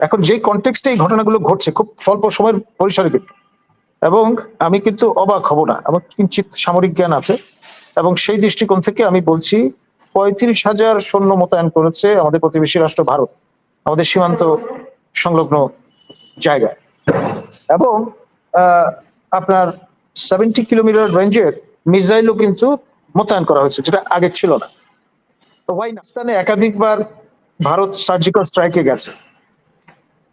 এখন যে কনটেক্সটে এই ঘটনাগুলো ঘটছে, খুব স্বল্প সময়ের পরিসরে কিন্তু। এবং আমি কিন্তু অবাক হব না। আমার কিঞ্চিত সামরিক জ্ঞান আছে। এবং সেই দৃষ্টিকোণ থেকে আমি বলছি, পঁয়ত্রিশ হাজার সৈন্য মোতায়েন করেছে আমাদের প্রতিবেশী রাষ্ট্র ভারত, আমাদের সীমান্ত সংলগ্ন জায়গায়। এবং আপনার সেভেন্টি কিলোমিটার রেঞ্জের মিসাইলও কিন্তু মোতায়েন করা হয়েছে, যেটা আগে ছিল না। তো ওয়াই পাকিস্তানে একাধিকবার ভারত সার্জিক্যাল স্ট্রাইকে গেছে।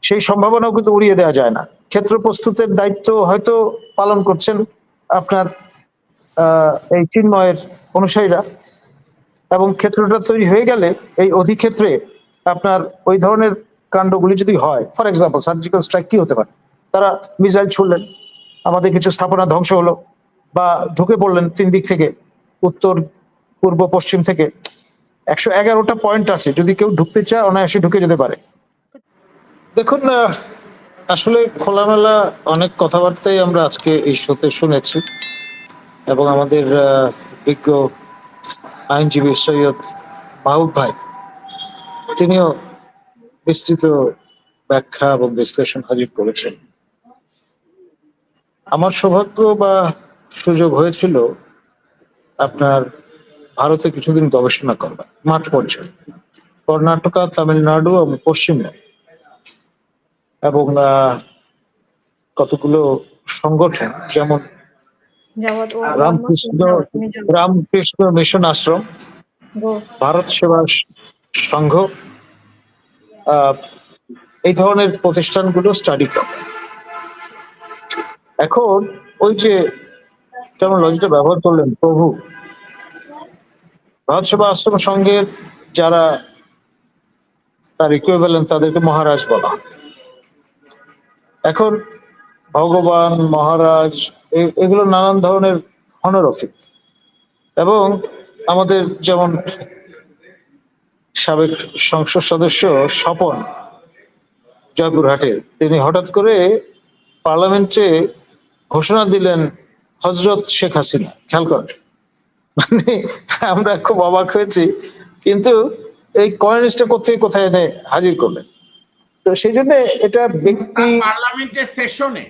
সেই সম্ভাবনাও কিন্তু উড়িয়ে দেওয়া যায় না। ক্ষেত্র প্রস্তুতের দায়িত্ব হয়তো পালন করছেন আপনার এই চিন্ময়ের অনুসারীরা এবং ক্ষেত্রটা তৈরি হয়ে গেলে এই অধিক্ষেত্রে আপনার ওই ধরনের কাণ্ডগুলি যদি হয় ফর এক্সাম্পল সার্জিক্যাল স্ট্রাইক কি হতে পারে? তারা মিসাইল ছুড়লেন, আমাদের কিছু স্থাপনা ধ্বংস হলো বা ঢুকে পড়লেন তিন দিক থেকে, উত্তর, পূর্ব, পশ্চিম থেকে। একশো এগারোটা পয়েন্ট আছে, যদি কেউ ঢুকতে চায়, অনায়াসে ঢুকে যেতে পারে। দেখুন আহ, আসলে খোলামেলা অনেক কথাবার্তাই আমরা আজকে এই শোতে শুনেছি এবং আমাদের বিজ্ঞ আইনজীবী সৈয়দ মাহবুব ভাই তিনিও বিস্তৃত ব্যাখ্যা এবং বিশ্লেষণ হাজির করেছেন। আমার সৌভাগ্য বা সুযোগ হয়েছিল আপনার ভারতে কিছুদিন গবেষণা করবার মাঠ পর্যায়ে কর্ণাটকা তামিলনাড়ু এবং পশ্চিমবঙ্গ। কতগুলো সংগঠন যেমন রামকৃষ্ণ রামকৃষ্ণ মিশন আশ্রম ভারত সেবা সংঘ এই ধরনের প্রতিষ্ঠানগুলো স্টাডি করে। এখন ওই যে টেকনোলজিটা ব্যবহার করলেন প্রভু। ভারত সেবা আশ্রম সংঘের যারা তার ইকুইভ্যালেন্ট তাদেরকে মহারাজ বলা হয়। এখন ভগবান, মহারাজ এগুলো নানান ধরনের হনরফিক এবং আমাদের যেমন সাবেক সংসদ সদস্য স্বপন জয়পুরহাটের তিনি হঠাৎ করে পার্লামেন্টে ঘোষণা দিলেন হজরত শেখ হাসিনা। খেয়াল করেন। মানে আমরা খুব অবাক হয়েছি, কিন্তু এই কমিউনিস্টটা কোথায় কোথায় এনে হাজির করলেন? তো সেই জন্য এটা ব্যক্তি পার্লামেন্টের সেশনে।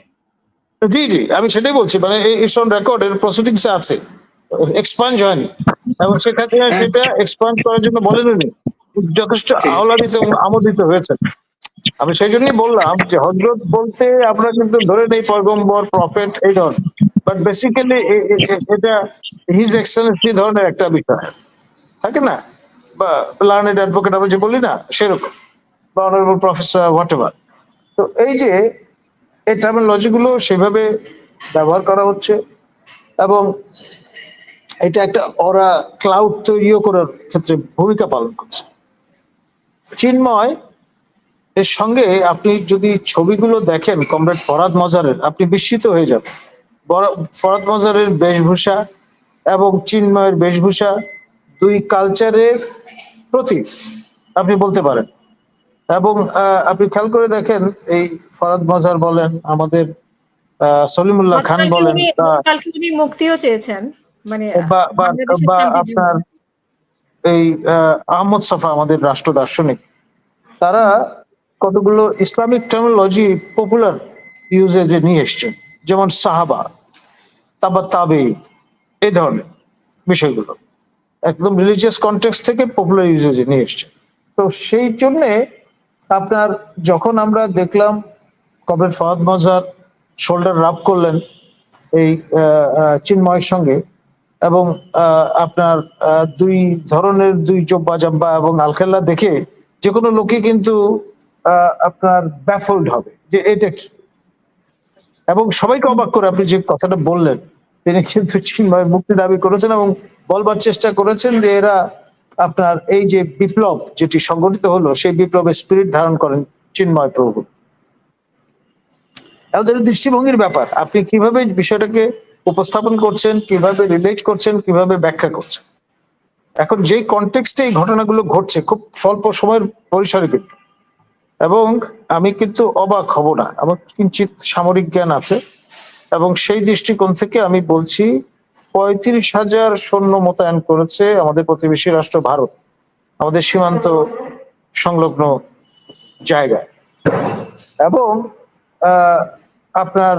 জি জি আমি সেটাই বলছি মানে ইসন রেকর্ডের প্রসিডিংস আছে এক্সপাঞ্জ হয়নি। এবং শেখ হাসিনা সেটা এক্সপাঞ্জ করার জন্য বলেননি যথেষ্ট আহ্লাদিত এবং আমোদিত হয়েছে আমি সেই জন্যই বললাম যে হজরত বলতে আমরা কিন্তু ধরে নেই পয়গম্বর প্রফেট এই ধরনের। বাট বেসিক্যালি এটা হিজ এক্সেলেন্সি ধরনের একটা বিষয়। থাকে না? বা লার্নেড অ্যাডভোকেট আমরা যে বলি না সেরকম। বা অনারেবল প্রফেসর হোয়াট এভার তো এই যে এই টার্মিনোলজি গুলো সেভাবে ব্যবহার করা হচ্ছে এবং এটা একটা অরা ক্লাউড তৈরিও করার ক্ষেত্রে ভূমিকা পালন করছে। চিন্ময়, এর সঙ্গে আপনি যদি ছবিগুলো দেখেন কমরেড ফরাদ মজারের, আপনি বিস্মিত হয়ে যাবেন। ফরাদ মজারের বেশভূষা এবং চিন্ময়ের বেশভূষা দুই কালচারের প্রতীক, আপনি বলতে পারেন। এবং আহ, আপনি খেয়াল করে দেখেন এই ফরাদ মজার বলেন আমাদের সলিমুল্লাহ খান বলেন গতকালকে উনি মুক্তিও চেয়েছেন মানে বা। আপনার এই আহ, আহমদ সাফা আমাদের রাষ্ট্র দার্শনিক তারা কতগুলো ইসলামিক টার্মিনোলজি পপুলার ইউজেজে নিয়ে এসছেন যেমন সাহাবা তাবা তাবে এই ধরনের বিষয়গুলো একদম রিলিজিয়াস কন্টেক্স থেকে পপুলার ইউজেজে নিয়ে এসছেন তো সেই জন্যে আপনার যখন আমরা দেখলাম কবের ফাহাদ মজার শোল্ডার রাব করলেন এই চিন্ময়ের সঙ্গে এবং আপনার দুই ধরনের দুই জব্বা জব্বা এবং আলখেল্লা দেখে যে কোনো লোকে কিন্তু আপনার ব্যাফল্ড হবে যে এটা কি? এবং সবাইকে অবাক করে আপনি যে কথাটা বললেন, তিনি কিন্তু চিন্ময়ের মুক্তি দাবি করেছেন এবং বলবার চেষ্টা করেছেন যে এরা আপনার এই যে বিপ্লব যেটি সংগঠিত হলো, সেই বিপ্লবের স্পিরিট ধারণ করেন চিন্ময় প্রভু। আমাদের দৃষ্টিভঙ্গির ব্যাপার, আপনি কীভাবে বিষয়টাকে উপস্থাপন করছেন, কীভাবে রিলেট করছেন, কীভাবে ব্যাখ্যা করছেন? এখন যেই কনটেক্সটে এই ঘটনাগুলো ঘটছে, খুব স্বল্প সময়ের পরিসরে কিন্তু। এবং আমি কিন্তু অবাক হব না, আমার কিঞ্চিত সামরিক জ্ঞান আছে, এবং সেই দৃষ্টিকোণ থেকে আমি বলছি পঁয়ত্রিশ হাজার সৈন্য মোতায়েন করেছে আমাদের প্রতিবেশী রাষ্ট্র ভারত, আমাদের সীমান্ত সংলগ্ন জায়গায়। এবং আপনার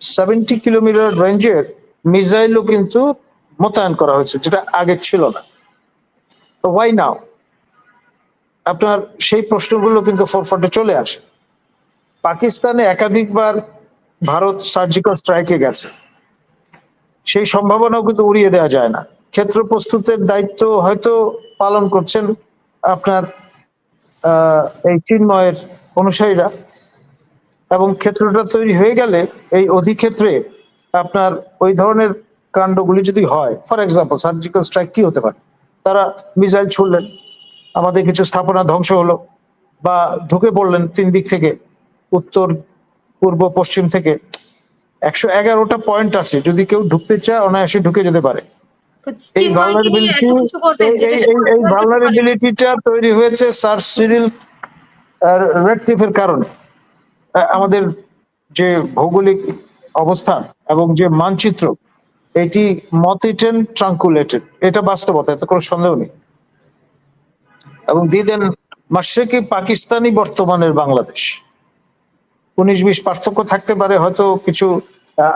সেভেন্টি কিলোমিটার রেঞ্জের মিসাইলও কিন্তু মোতায়েন করা হয়েছে, যেটা আগে ছিল না। তো ওয়াই নাও আপনার সেই প্রশ্নগুলো কিন্তু ফোরফ্রন্টে চলে আসে। পাকিস্তানে একাধিকবার ভারত সার্জিক্যাল স্ট্রাইকে গেছে। সেই সম্ভাবনাও কিন্তু উড়িয়ে দেওয়া যায় না। ক্ষেত্র প্রস্তুতের দায়িত্ব হয়তো পালন করছেন আপনার এই চিন্ময়ের অনুসারীরা। এবং ক্ষেত্রটা তৈরি হয়ে গেলে এই অধিক্ষেত্রে আপনার ওই ধরনের কাণ্ডগুলি যদি হয়, ফর এক্সাম্পল সার্জিক্যাল স্ট্রাইক কি হতে পারে? তারা মিসাইল ছুড়লেন, আমাদের কিছু স্থাপনা ধ্বংস হলো বা ঢুকে পড়লেন তিন দিক থেকে, উত্তর, পূর্ব, পশ্চিম থেকে। একশো এগারোটা পয়েন্ট আছে যদি কেউ ঢুকতে চায় অনায়াসে ঢুকে যেতে পারে। এই। ভালনারেবিলিটিটা তৈরি হয়েছে স্যার সিরিল রেডক্লিফের কারণে। আমাদের যে ভৌগোলিক অবস্থান এবং যে মানচিত্র এটি মতিটেন ট্রাঙ্কুলেটেড এটা বাস্তবতা এতে কোনো সন্দেহ নেই। এবং দিয়ে দেন মাসরেকি পাকিস্তানি বর্তমানের বাংলাদেশ। উনিশ বিশ পার্থক্য থাকতে পারে হয়তো কিছু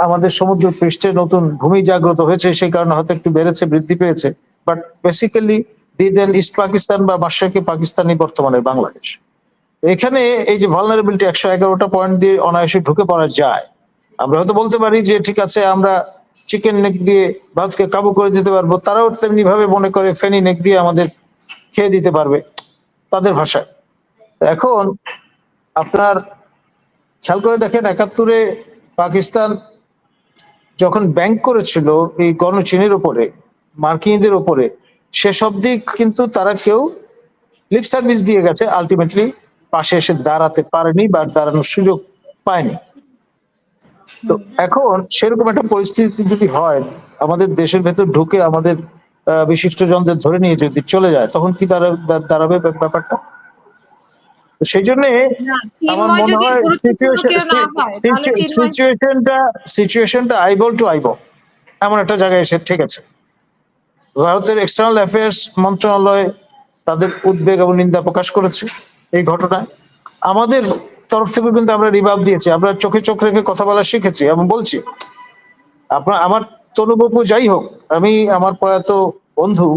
আমাদের সমুদ্র পৃষ্ঠে নতুন ভূমি জাগ্রত হয়েছে, সেই কারণে হয়তো একটু বেড়েছে, বৃদ্ধি পেয়েছে। But basically the then east Pakistan বা মাসরেকি পাকিস্তানি বর্তমানে বাংলাদেশ। এখানে এই যে ভালনারেবিলিটি একশো এগারোটা পয়েন্ট দিয়ে অনায়াসে ঢুকে পড়া যায়। আমরা হয়তো বলতে পারি যে, ঠিক আছে, আমরা চিকেন নেক দিয়ে ভারতকে কাবু করে দিতে পারব, তারাও তেমনি ভাবে মনে করে ফেনি নেক দিয়ে আমাদের খেয়ে দিতে পারবে, তাদের ভাষায়। এখন আপনার, খেয়াল করে দেখেন, একাত্তরে পাকিস্তান যখন ব্যাংক করেছিল এই গণচীনের উপরে, মার্কিনদের উপরে, সেসব দিক কিন্তু তারা কেউ লিপ সার্ভিস দিয়ে গেছে। আলটিমেটলি পাশে এসে দাঁড়াতে পারেনি বা দাঁড়ানোর সুযোগ পায়নি। তো এখন সেরকম একটা পরিস্থিতি যদি হয়, আমাদের দেশের ভেতর ঢুকে আমাদের বিশিষ্ট জনদের ধরে নিয়ে যদি চলে যায়, তখন কি দাঁড়া- দাঁড়াবে ব্যাপারটা? সেই জন্য আমার মনে হয় সিচুয়েশনটা সিচুয়েশনটা আইবল টু আইবল এমন একটা জায়গায় এসে ঠিক আছে। ভারতের এক্সটার্নাল অ্যাফেয়ার্স মন্ত্রণালয় তাদের উদ্বেগ এবং নিন্দা প্রকাশ করেছে এই ঘটনায়। আমাদের তরফ থেকে কিন্তু আমরা রিভাব দিয়েছি। আমরা চোখে চোখ রেখে কথা বলা শিখেছি এবং বলছি আপনার আমার তনুবাবু যাই হোক আমি আমার প্রয়াত বন্ধু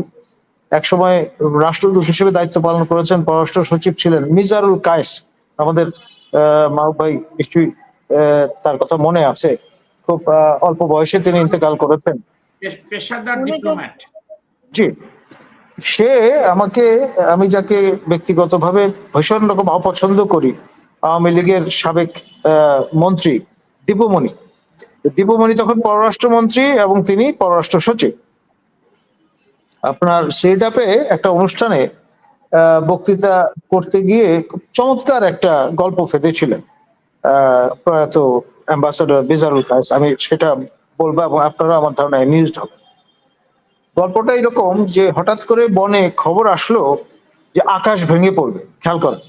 একসময় রাষ্ট্রদূত হিসেবে দায়িত্ব পালন করেছেন পররাষ্ট্র সচিব ছিলেন মিজারুল কায়েস। আমাদের আহ, মাহবুব ভাই নিশ্চয়ই আহ, তার কথা মনে আছে। খুব অল্প বয়সে তিনি ইন্তেকাল করেছেন। জি। সে আমাকে আমি যাকে ব্যক্তিগতভাবে ভীষণ রকম অপছন্দ করি আওয়ামী লীগের সাবেক মন্ত্রী দীপুমণি। দীপুমণি তখন পররাষ্ট্রমন্ত্রী এবং তিনি পররাষ্ট্র সচিব। আপনার সেটাপে একটা অনুষ্ঠানে বক্তৃতা করতে গিয়ে চমৎকার একটা গল্প ফেঁদেছিলেন প্রয়াত অ্যাম্বাসাডার বিজারুল কায়েস। আমি সেটা বলব এবং আপনারা আমার ধারণা নিউজ হবে গল্পটা এরকম যে হঠাৎ করে বনে খবর আসলো যে আকাশ ভেঙে পড়বে, খেয়াল করেন।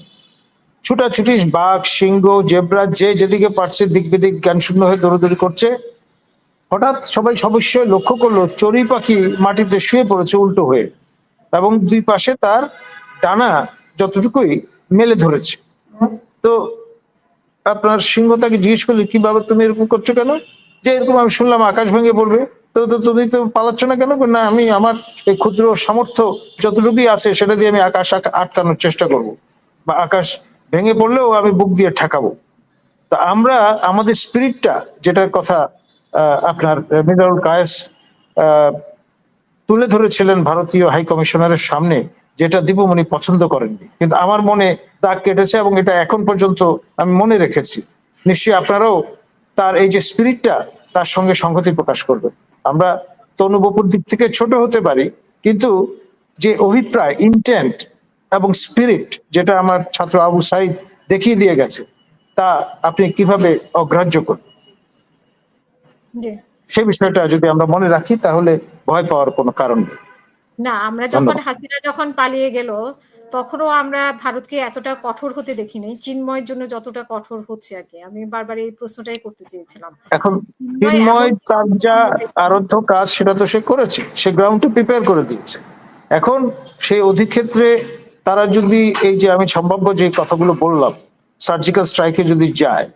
ছুটাছুটি বাঘ, সিংহ, জেব্রা, যে যেদিকে পারছে দিক বিদিক জ্ঞান শূন্য হয়ে দৌড়দৌড়ি করছে। হঠাৎ সবাই সবশ্যই লক্ষ্য করল চড়ুই পাখি মাটিতে শুয়ে পড়েছে উল্টো হয়ে এবং দুই পাশে তার ডানা যতটুকুই মেলে ধরেছে। তো আপনার সিংহ তাকে জিজ্ঞেস করলে, কি বাবা, তুমি এরকম করছ কেন? যে এরকম আমি শুনলাম আকাশ ভেঙে পড়বে। তো তো তুমি তো পালাচ্ছ না কেন? না, আমি আমার এই ক্ষুদ্র সামর্থ্য যতটুকুই আছে সেটা দিয়ে আমি আকাশ আক- আটকানোর চেষ্টা করব বা আকাশ ভেঙে পড়লেও আমি বুক দিয়ে ঠেকাবো। তা আমরা, আমাদের স্পিরিটটা যেটার কথা আপনার মিনারুল কায়েস তুলে ধরেছিলেন ভারতীয় হাই কমিশনারের সামনে, যেটা দীপমণি পছন্দ করেননি। কিন্তু আমার মনে দাগ কেটেছে এবং এটা এখন পর্যন্ত আমি মনে রেখেছি। নিশ্চয়ই আপনারাও তার এই যে স্পিরিটটা তার সঙ্গে সংহতি প্রকাশ করবেন। আমরা তনুবপুর দিক থেকে ছোট হতে পারি, কিন্তু যে অভিপ্রায় ইন্টেন্ট এবং স্পিরিট যেটা আমার ছাত্র আবু সাইদ দেখিয়ে দিয়ে গেছে, তা আপনি কীভাবে অগ্রাহ্য করবেন? সেই বিষয়টা যদি আমরা মনে রাখি তাহলে ভয় পাওয়ার কোনো কারণ নেই। না আমরা যখন। হাসিনা যখন পালিয়ে গেল তখনও আমরা ভারতকে এতটা কঠোর হতে দেখিনি। চিন্ময়ের জন্য যতটা কঠোর হচ্ছে আর কি। আমি বারবার এই প্রশ্নটাই করতে চেয়েছিলাম। এখন চিন্ময় তার যা আরাধ্য কাজ সেটা তো সে করেছে। সে গ্রাউন্ডটা প্রিপেয়ার করে দিয়েছে। এখন সেই অধিক্ষেত্রে তারা যদি এই যে আমি সম্ভাব্য যে কথাগুলো বললাম সার্জিক্যাল স্ট্রাইকে যদি যায়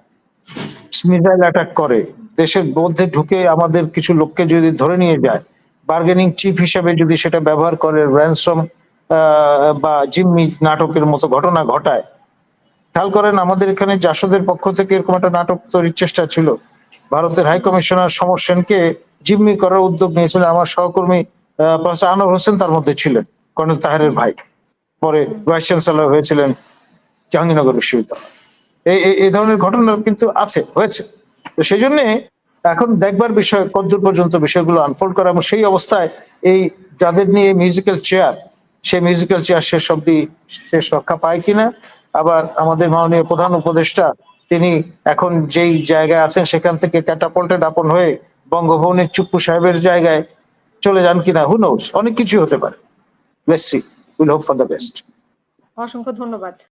মিসাইল অ্যাটাক করে দেশের মধ্যে ঢুকে আমাদের কিছু লোককে যদি ধরে নিয়ে যায় বার্গেনিং চিফ হিসেবে যদি সেটা ব্যবহার করে র্যানসম বা জিম্মি নাটকের মতো ঘটনা ঘটায়, খেয়াল করেন আমাদের এখানে জাসদের পক্ষ থেকে এরকম একটা নাটক তৈরির চেষ্টা ছিল। ভারতের হাই কমিশনার সমর সেনকে জিম্মি করার উদ্যোগ নিয়েছিলেন আমার সহকর্মী প্রফেসর আনোয়ার হোসেন তার মধ্যে ছিলেন, কর্নেল তাহারের ভাই। পরে ভাইস চ্যান্সেলর হয়েছিলেন জাহাঙ্গীরনগর বিশ্ববিদ্যালয়। এই- এই ধরনের ঘটনা কিন্তু আছে, হয়েছে। তো সেই জন্য এখন দেখবার বিষয় কতদূর পর্যন্ত বিষয়গুলো আনফোল্ড করা এবং সেই অবস্থায় এই যাদের নিয়ে মিউজিক্যাল চেয়ার সেই মিউজিক্যাল চেয়ার শেষ অব্দি শেষ রক্ষা পায় কিনা, আবার আমাদের মাননীয় প্রধান উপদেষ্টা, তিনি এখন যেই জায়গায় আছেন সেখান থেকে ক্যাটাপল্টেড আপন হয়ে বঙ্গভবনের চুপ্পু সাহেবের জায়গায় চলে যান কিনা হু নোস অনেক কিছু হতে পারে। Let's see will hope for the best অসংখ্য ধন্যবাদ।